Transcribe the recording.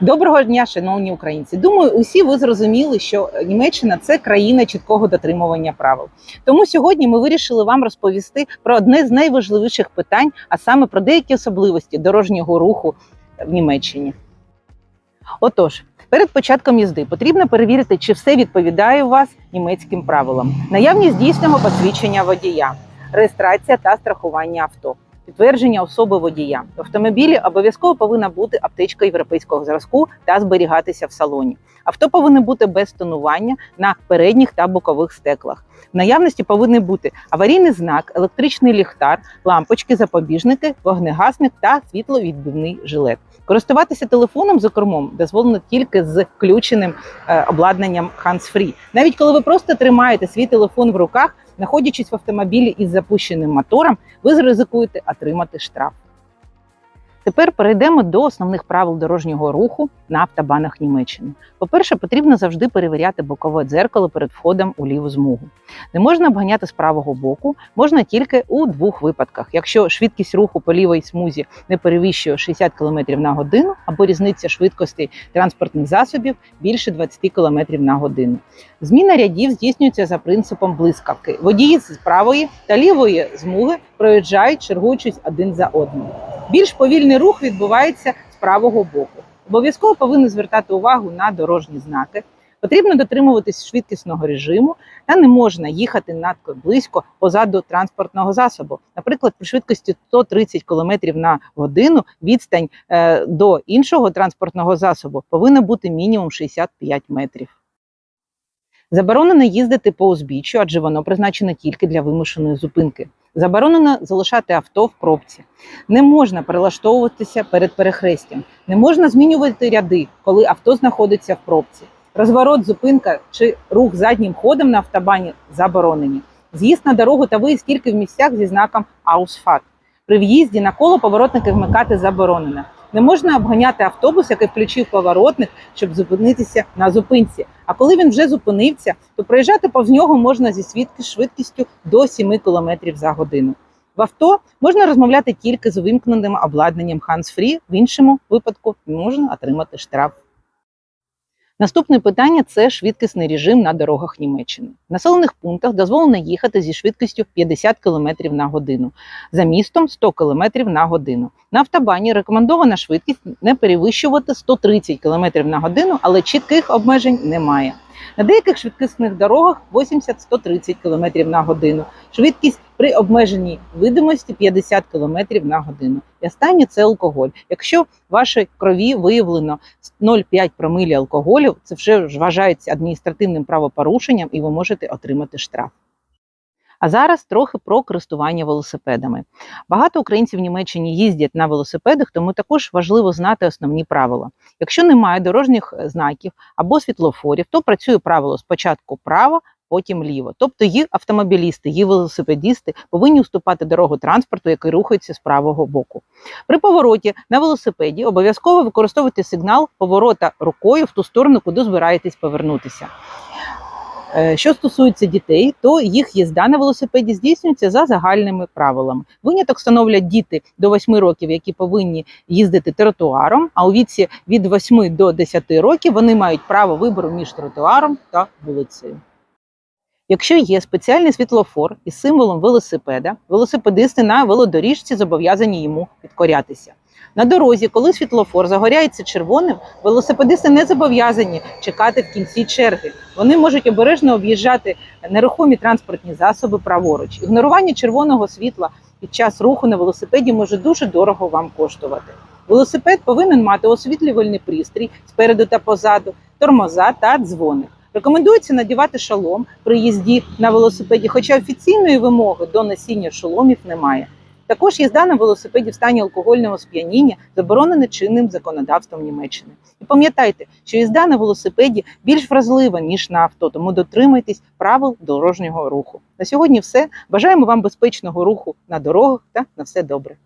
Доброго дня, шановні українці. Думаю, усі ви зрозуміли, що Німеччина це країна чіткого дотримування правил. Тому сьогодні ми вирішили вам розповісти про одне з найважливіших питань, а саме про деякі особливості дорожнього руху в Німеччині. Отож, перед початком їзди потрібно перевірити, чи все відповідає у вас німецьким правилам. Наявність дійсного посвідчення водія, реєстрація та страхування авто. Підтвердження особи водія в автомобілі обов'язково повинна бути аптечка європейського зразку та зберігатися в салоні. Авто повинно бути без тонування на передніх та бокових стеклах. В наявності повинні бути аварійний знак, електричний ліхтар, лампочки, запобіжники, вогнегасник та світловідбивний жилет. Користуватися телефоном за кормом дозволено тільки з включеним е, обладнанням hands-free. Навіть коли ви просто тримаєте свій телефон в руках, знаходячись в автомобілі із запущеним мотором, ви ризикуєте отримати штраф. Тепер перейдемо до основних правил дорожнього руху на автобанах Німеччини. По-перше, потрібно завжди перевіряти бокове дзеркало перед входом у ліву змугу. Не можна обганяти з правого боку, можна тільки у двох випадках: якщо швидкість руху по лівій смузі не перевищує 60 км на годину або різниця швидкостей транспортних засобів більше 20 км на годину. Зміна рядів здійснюється за принципом блискавки. Водії з правої та лівої змуги проїжджають, чергуючись один за одним. Більш повільний рух відбувається з правого боку. Обов'язково повинні звертати увагу на дорожні знаки. Потрібно дотримуватись швидкісного режиму та не можна їхати надто близько позаду транспортного засобу. Наприклад, при швидкості 130 км на годину відстань е, до іншого транспортного засобу повинна бути мінімум 65 метрів. Заборонено їздити по узбіччю, адже воно призначене тільки для вимушеної зупинки. Заборонено залишати авто в пробці. Не можна перелаштовуватися перед перехрестям. Не можна змінювати ряди, коли авто знаходиться в пробці. Розворот, зупинка чи рух заднім ходом на автобані заборонені. З'їзд на дорогу та виїзд тільки в місцях зі знаком Аусфат. При в'їзді на коло поворотники вмикати заборонено. Не можна обганяти автобус, який включив поворотник, щоб зупинитися на зупинці. А коли він вже зупинився, то проїжджати повз нього можна зі свідки швидкістю до 7 км за годину. В авто можна розмовляти тільки з вимкненим обладнанням hands-free, в іншому випадку можна отримати штраф. Наступне питання це швидкісний режим на дорогах Німеччини. В населених пунктах дозволено їхати зі швидкістю 50 км на годину, за містом 100 км на годину. На автобані рекомендована швидкість не перевищувати 130 км на годину, але чітких обмежень немає. На деяких швидкісних дорогах 80-130 км на годину. Швидкість при обмеженій видимості 50 км на годину. І останнє це алкоголь. Якщо в вашій крові виявлено 0,5 промилі алкоголю, це вже вважається адміністративним правопорушенням і ви можете отримати штраф. А зараз трохи про користування велосипедами. Багато українців в Німеччині їздять на велосипедах, тому також важливо знати основні правила. Якщо немає дорожніх знаків або світлофорів, то працює правило спочатку право, потім ліво. Тобто є автомобілісти, є велосипедісти повинні уступати дорогу транспорту, який рухається з правого боку. При повороті на велосипеді обов'язково використовуйте сигнал поворота рукою в ту сторону, куди збираєтесь повернутися. Е, Що стосується дітей, то їх їзда на велосипеді здійснюється за загальними правилами. Виняток становлять діти до 8 років, які повинні їздити тротуаром. А у віці від 8 до 10 років вони мають право вибору між тротуаром та вулицею. Якщо є спеціальний світлофор із символом велосипеда, велосипедисти на велодоріжці зобов'язані йому підкорятися. На дорозі, коли світлофор загоряється червоним, велосипедисти не зобов'язані чекати в кінці черги. Вони можуть обережно об'їжджати нерухомі транспортні засоби праворуч. Ігнорування червоного світла під час руху на велосипеді може дуже дорого вам коштувати. Велосипед повинен мати освітлювальний пристрій спереду та позаду, тормоза та дзвоник. Рекомендується надівати шолом при їзді на велосипеді, хоча офіційної вимоги до носіння шоломів немає. Також їзда на велосипеді в стані алкогольного сп'яніння заборонена чинним законодавством Німеччини. І пам'ятайте, що їзда на велосипеді більш вразлива ніж на авто, тому дотримуйтесь правил дорожнього руху. На сьогодні все. Бажаємо вам безпечного руху на дорогах та на все добре.